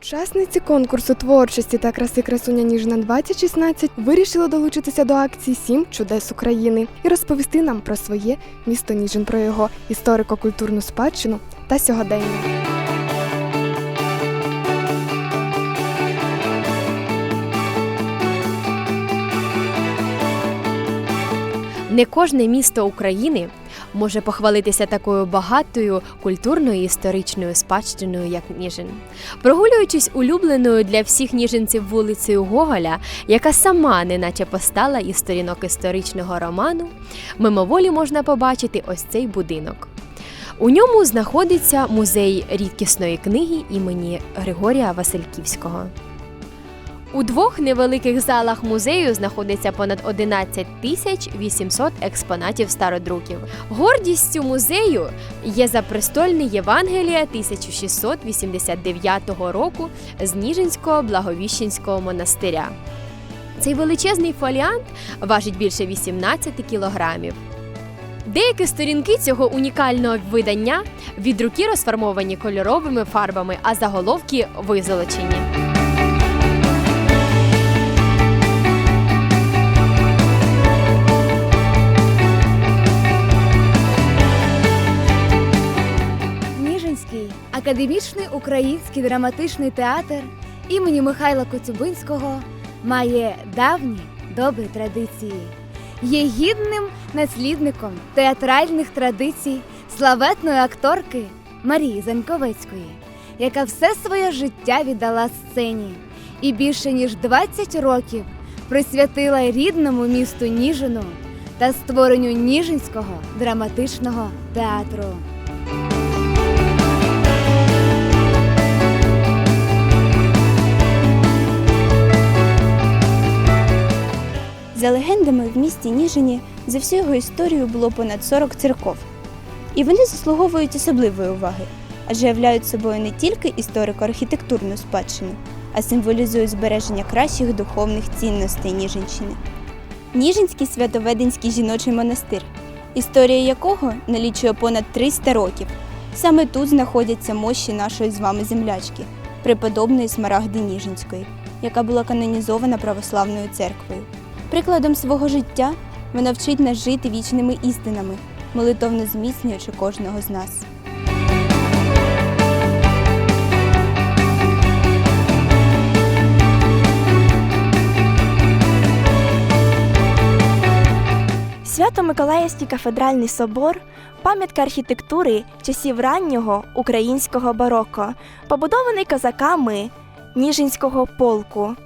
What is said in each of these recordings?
Учасниці конкурсу творчості та краси красуня Ніжна 2016 вирішили долучитися до акції Сім чудес України і розповісти нам про своє місто Ніжин, про його історико-культурну спадщину та сьогодення. Не кожне місто України може похвалитися такою багатою культурною і історичною спадщиною, як Ніжин. Прогулюючись улюбленою для всіх ніжинців вулицею Гоголя, яка сама неначе постала із сторінок історичного роману, мимоволі можна побачити ось цей будинок. У ньому знаходиться музей рідкісної книги імені Григорія Васильківського. У двох невеликих залах музею знаходиться понад 11 тисяч 800 експонатів стародруків. Гордістю музею є запрестольне Євангеліє 1689 року з Ніжинського Благовіщенського монастиря. Цей величезний фоліант важить більше 18 кілограмів. Деякі сторінки цього унікального видання від руки розформовані кольоровими фарбами, а заголовки визолочені. Академічний український драматичний театр імені Михайла Коцюбинського має давні добрі традиції. Є гідним наслідником театральних традицій славетної акторки Марії Заньковецької, яка все своє життя віддала сцені і більше ніж 20 років присвятила рідному місту Ніжину та створенню Ніжинського драматичного театру. Легендами, в місті Ніжині за всю його історію було понад 40 церков. І вони заслуговують особливої уваги, адже являють собою не тільки історико-архітектурну спадщину, а символізують збереження кращих духовних цінностей Ніжинщини. Ніжинський святоведенський жіночий монастир, історія якого налічує понад 300 років. Саме тут знаходяться мощі нашої з вами землячки, преподобної Смарагди Ніжинської, яка була канонізована православною церквою. Прикладом свого життя вона вчить нас жити вічними істинами, молитовно зміцнюючи кожного з нас. Свято-Миколаївський кафедральний собор пам'ятка архітектури часів раннього українського бароко, побудований козаками Ніжинського полку.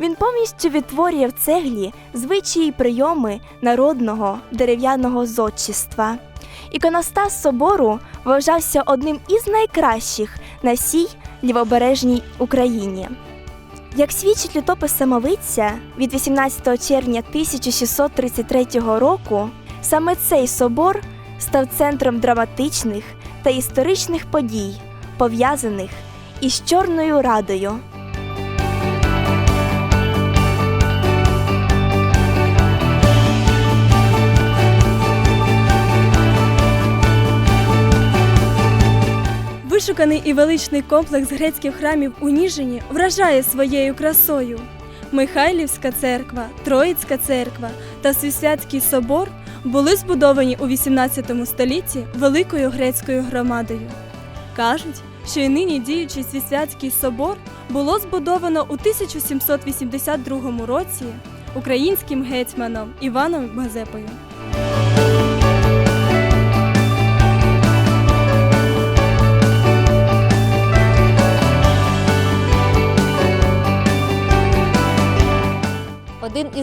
Він повністю відтворює в цеглі звичаї й прийоми народного дерев'яного зодчества. Іконостас собору вважався одним із найкращих на всій лівобережній Україні. Як свідчить літопис самовиця від 18 червня 1633 року, саме цей собор став центром драматичних та історичних подій, пов'язаних із Чорною Радою. Вишуканий і величний комплекс грецьких храмів у Ніжині вражає своєю красою. Михайлівська церква, Троїцька церква та Свісвятський собор були збудовані у XVIII столітті великою грецькою громадою. Кажуть, що й нині діючий Свісвятський собор було збудовано у 1782 році українським гетьманом Іваном Мазепою.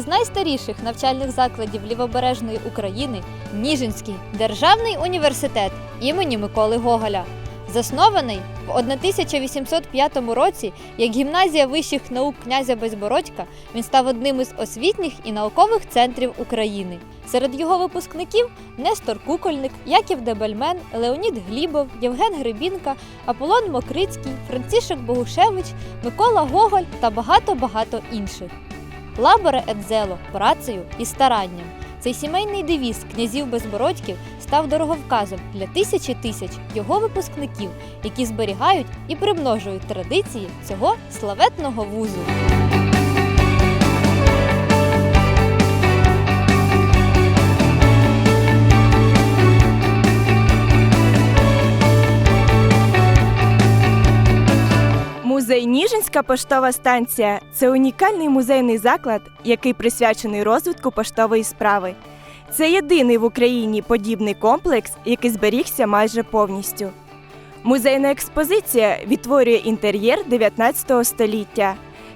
Найстаріших навчальних закладів лівобережної України Ніжинський державний університет імені Миколи Гоголя. Заснований в 1805 році як гімназія вищих наук князя Безбородька, він став одним із освітніх і наукових центрів України. Серед його випускників Нестор Кукольник, Яків Дебельмен, Леонід Глібов, Євген Гребінка, Аполлон Мокрицький, Францишек Богушевич, Микола Гоголь та багато-багато інших. Лаборе Едзело працею і старанням. Цей сімейний девіз князів безбородьків став дороговказом для тисячі тисяч його випускників, які зберігають і примножують традиції цього славетного вузу. Ніжинська поштова станція це унікальний музейний заклад, який присвячений розвитку поштової справи. Це єдиний в Україні подібний комплекс, який зберігся майже повністю. Музейна експозиція відтворює інтер'єр 19 століття.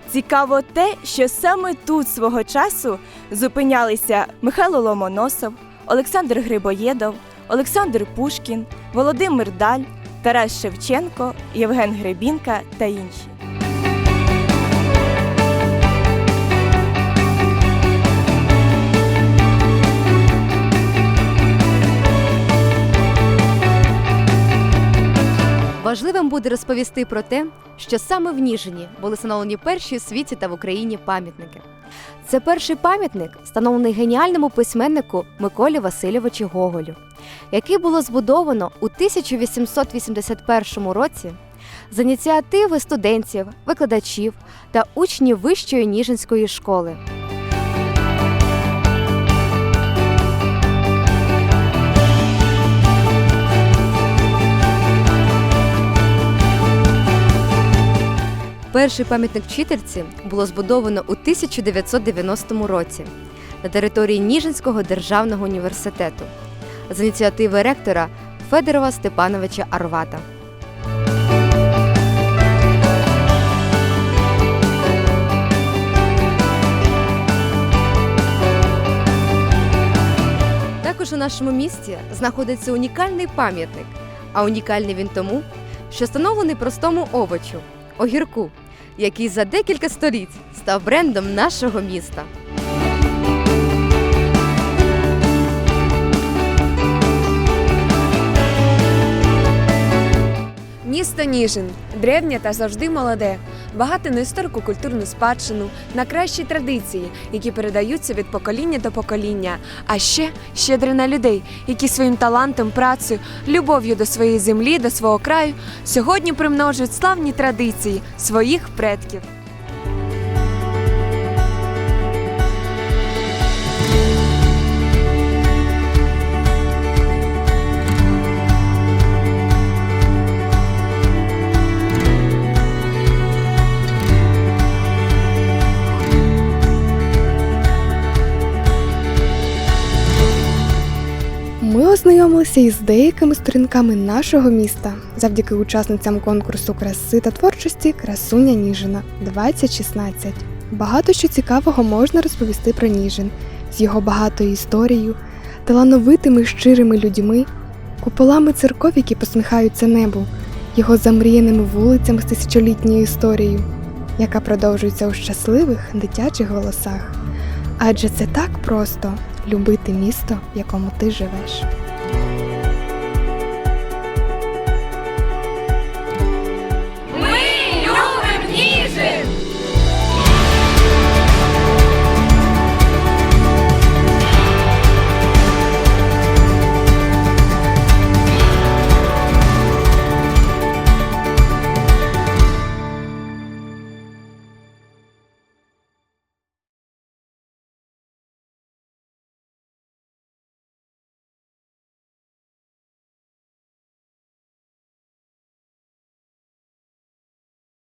Цікаво те, що саме тут свого часу зупинялися Михайло Ломоносов, Олександр Грибоєдов, Олександр Пушкін, Володимир Даль, Тарас Шевченко, Євген Гребінка та інші. Важливим буде розповісти про те, що саме в Ніжині були встановлені перші у світі та в Україні пам'ятники. Це перший пам'ятник, встановлений геніальному письменнику Миколі Васильовичу Гоголю, який було збудовано у 1881 році з ініціативи студентів, викладачів та учнів Вищої Ніжинської школи. Перший пам'ятник вчительці було збудовано у 1990 році на території Ніжинського державного університету з ініціативи ректора Федорова Степановича Арвата. Також у нашому місті знаходиться унікальний пам'ятник, а унікальний він тому, що встановлений простому овочу огірку, який за декілька століть став брендом нашого міста. Місто Ніжин древнє та завжди молоде, багате на історико-культурну спадщину, на кращі традиції, які передаються від покоління до покоління. А ще щедре на людей, які своїм талантом, працею, любов'ю до своєї землі, до свого краю сьогодні примножують славні традиції своїх предків. Ми ознайомилися із деякими сторінками нашого міста завдяки учасницям конкурсу краси та творчості Красуня Ніжина 2016. Багато що цікавого можна розповісти про Ніжин з його багатою історією, талановитими щирими людьми, куполами церков, які посміхаються небу, його замріяними вулицями з тисячолітньою історією, яка продовжується у щасливих дитячих голосах. Адже це так просто любити місто, в якому ти живеш.